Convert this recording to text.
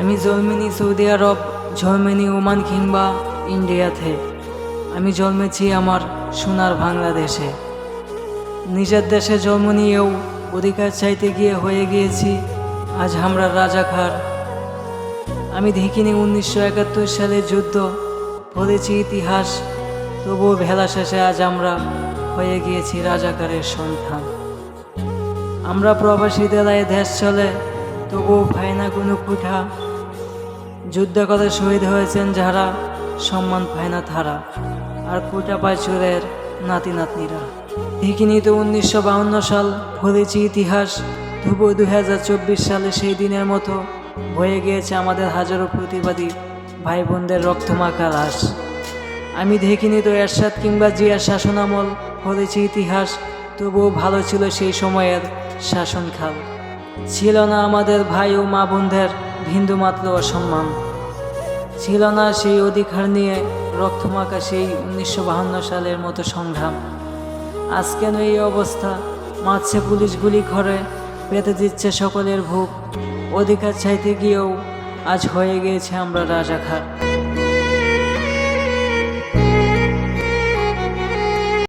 আমি জন্মিনি সৌদি আরব, জন্মিনি ওমান কিংবা ইন্ডিয়াতে। আমি জন্মেছি আমার সোনার বাংলাদেশে। নিজের দেশে জন্ম নিয়েও অধিকার চাইতে গিয়ে হয়ে গিয়েছি আজ আমরা রাজাকার। আমি দেখিনি উনিশশো একাত্তর সালে যুদ্ধ পড়েছি ইতিহাস, তবুও ভেলা শেষে আজ আমরা হয়ে গিয়েছি রাজাকারের সন্তান আমরা প্রবাসীদের আয়ে দেশ চলে, তবুও পাই না কোনো কুঠা যুদ্ধ করে শহীদ হয়েছেন যারা সম্মান পায় না তারা আর কুটা পায় চোরের নাতি নাতনিরা। তো উনিশশো বাউন্ন সাল পড়েছি ইতিহাস তবুও দু হাজার চব্বিশ সালে সেই দিনের মতো বয়ে গিয়েছে আমাদের হাজারো প্রতিবাদী ভাই বোনদের রক্তমাখা লাশ। আমি দেখিনি তো এরশাদ কিংবা জিয়ার শাসনামল পড়েছি ইতিহাস, তবুও ভালো ছিল সেই সময়ের শাসনকাল। ছিল না আমাদের ভাই ও মা বোনদের বিন্দুমাত্র অসম্মান। ছিল না সেই অধিকার নিয়ে রক্তমাখা সেই উনিশশো সালের মতো সংগ্রাম। আজ কেন এই অবস্থা? মাছে পুলিশ গুলি করে পেতে দিচ্ছে সকলের ভুখ অধিকার চাইতে গিয়েও আজ হয়ে গিয়েছে আমরা রাজাখার